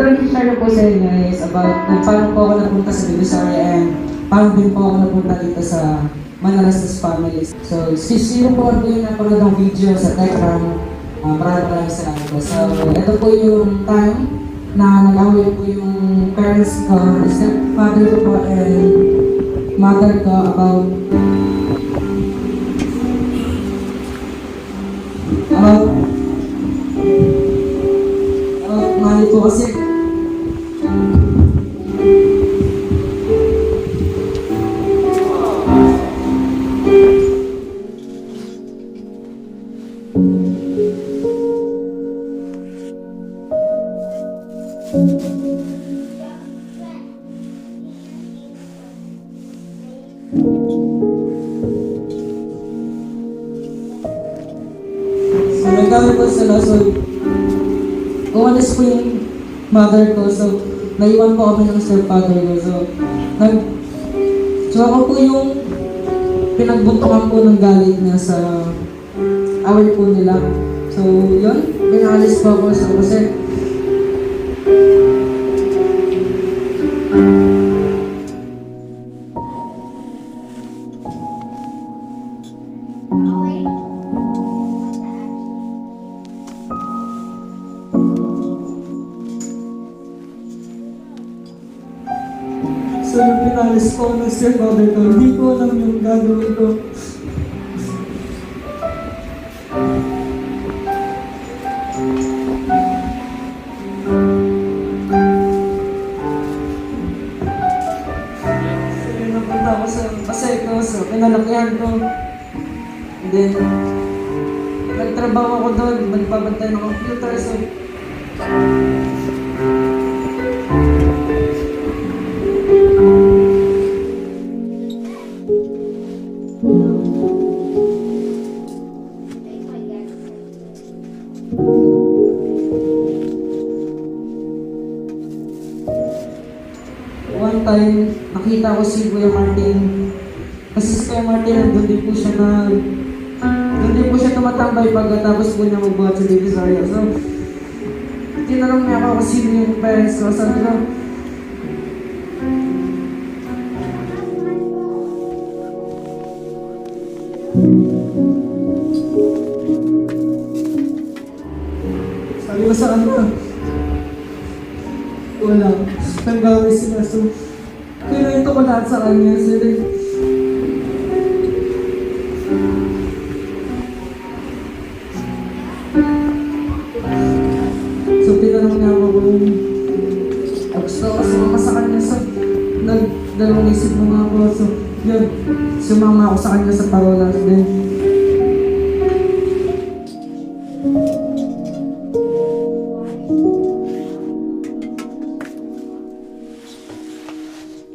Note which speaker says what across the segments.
Speaker 1: talagang share ko po sa inyo is about kung paano po ako napunta sa Divisoria and paano din po ako napunta dito sa Manalastas family. So, si sino po po yung napanood ng video sa Telegram, uh, maraming maraming salamat po. So, ito po yung time na nag-away po yung parents ko, stepfather ko po and mother ko about about about money po kasi Nagkami po sila. So, umalis po yung mother ko. So, naiwan po kami ng stepfather ko. So, nag... So, ako po yung pinagbuntukan po ng galit niya sa away po nila. So, yun. Pinalis po ako. So, kasi
Speaker 2: So, nung pinalis ko ng stepmother ko, hindi ko alam yung gagawin ko. Napunta ako sa pasay ko, so pinalakihan ko. And then, nagtrabaho ako doon, nagpabantay ng computer, so
Speaker 1: one time, nakita ko si Kuya Martin. Kasi si Kuya Martin, nandun din po siya na... Nandun din po siya tumatambay pagkatapos po niya magbuhat sa Divisoria. So, tinanong niya ako kung sino yung parents ko. Sabi ko,
Speaker 2: Ko sa kanya, wala. Nanggawi sila. So, kinuwento ko lahat sa kanya. So, then,
Speaker 1: so tinanong niya ako kung gusto ko sumama sa kanya. So, nagdalawang isip mo nga ako. So, yun, sumama ako sa kanya sa parola. Then,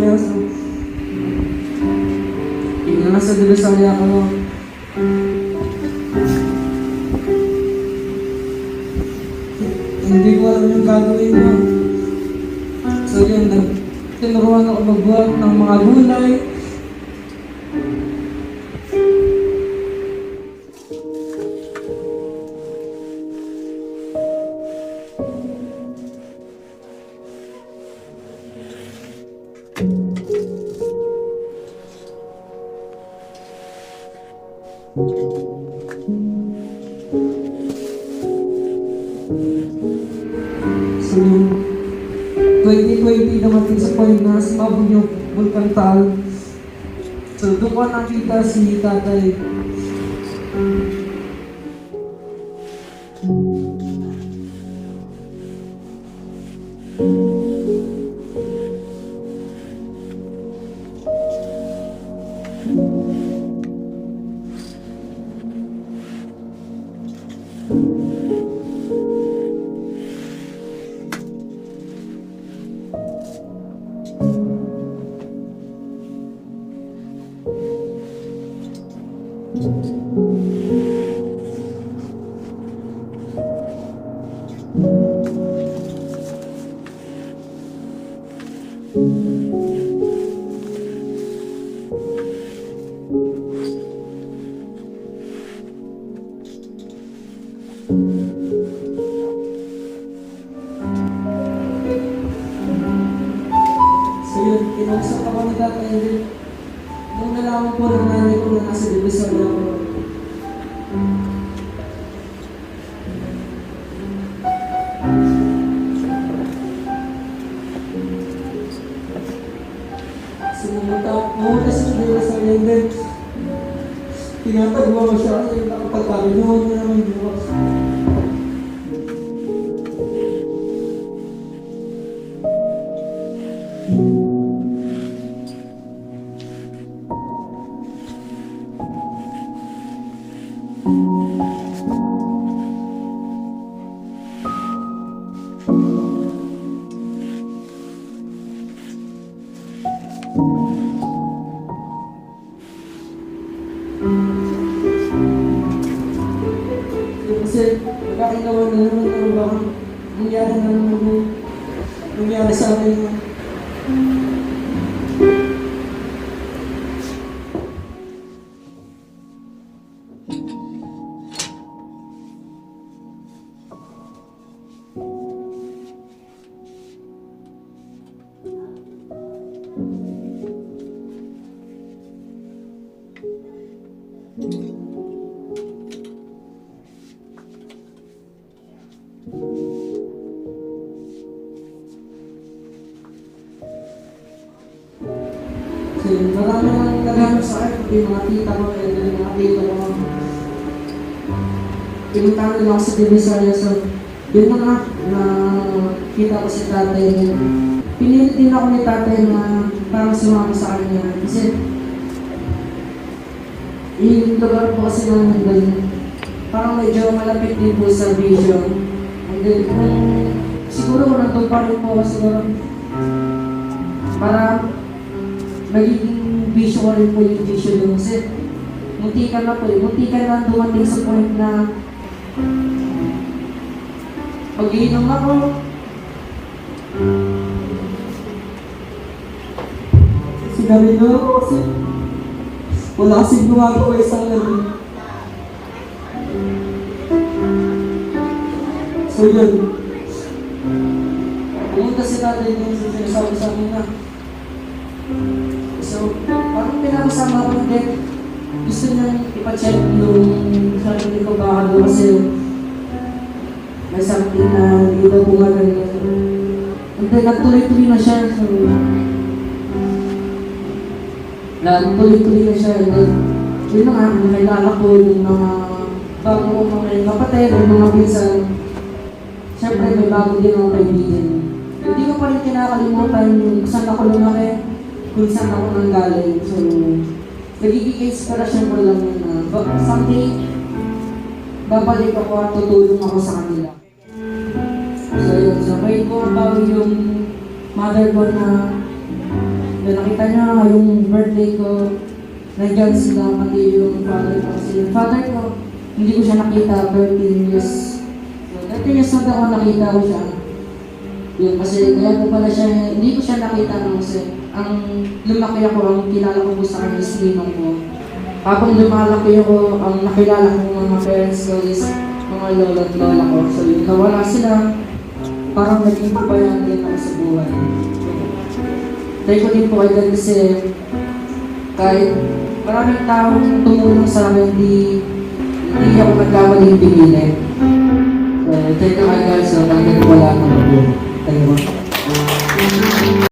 Speaker 2: sa Divisoria. So,
Speaker 1: Yung nasa Divisoria ako,
Speaker 2: hindi ko alam yung gagawin mo.
Speaker 1: so yun, tinuruan ako magbuhat ng mga gulay. Yung 2020 naman sa point na sumabog yung Vulcan Taal. So doon ko nakita si tatay. Yun, kinausap ako ni Papa Henry. Ko siya kasi nakapagkabinuhan niya naman yung nangyari sa akin yung pati mga tita ko, then mga tita ko. Pinuntahan nila ako sa Divisoria, so yun na nga, na kita ko si tatay. Pinilit din ako ni tatay na parang sumama sa kanya. Kasi yung lugar po kasi namin doon, parang medyo malapit din po sa vision. And then, kung siguro kung nandun pa rin po siguro, para magiging ko rin po yung vision doon. Kasi munti ka na po eh, munti ka na dumating sa point na pag-iinom ako, Sinabi na ako kasi wala kasing gumagawa isang gabi. So yun. Pumunta si tatay yung sinasabi sa amin na So, parang pinakasama ko din. Gusto niya ipacheck yung sarili ko baka doon kasi may something na hindi daw gumaganda. And then, nagtuloy-tuloy na siya. So, nagtuloy-tuloy na siya. And then, yun na nga, nakilala ko yung mga bago ko mga kapatid, yung mga pinsan. Siyempre, may bago din ako kaibigan. Hindi ko pa rin kinakalimutan yung saan ako lumaki, kung saan ako nanggaling. So, nagiging inspiration ko lang na but someday, babalik ako at tutulong ako sa kanila. So, yun. So, may bumabawi yung mother ko na na nakita niya yung birthday ko, nandyan sila, pati yung father ko. Kasi yung father ko, hindi ko siya nakita 13 years. So, 13 years na ako nakita ko siya. Yun, kasi kaya ko pala siya, hindi ko siya nakita nung kasi ang lumaki ako, ang kilala ko po sa kanya is ninong ko. Habang lumalaki ako, ang nakilala ko mga parents ko is mga lolo at lola ko. So yun, nawala sila, parang naging pabayaan din ako sa buhay. Try ko din po kay God kasi kahit maraming taong tumulong sa akin, hindi, hindi ako nagkamaling pinili. So, thank you sa so, wala nang Tayo ba?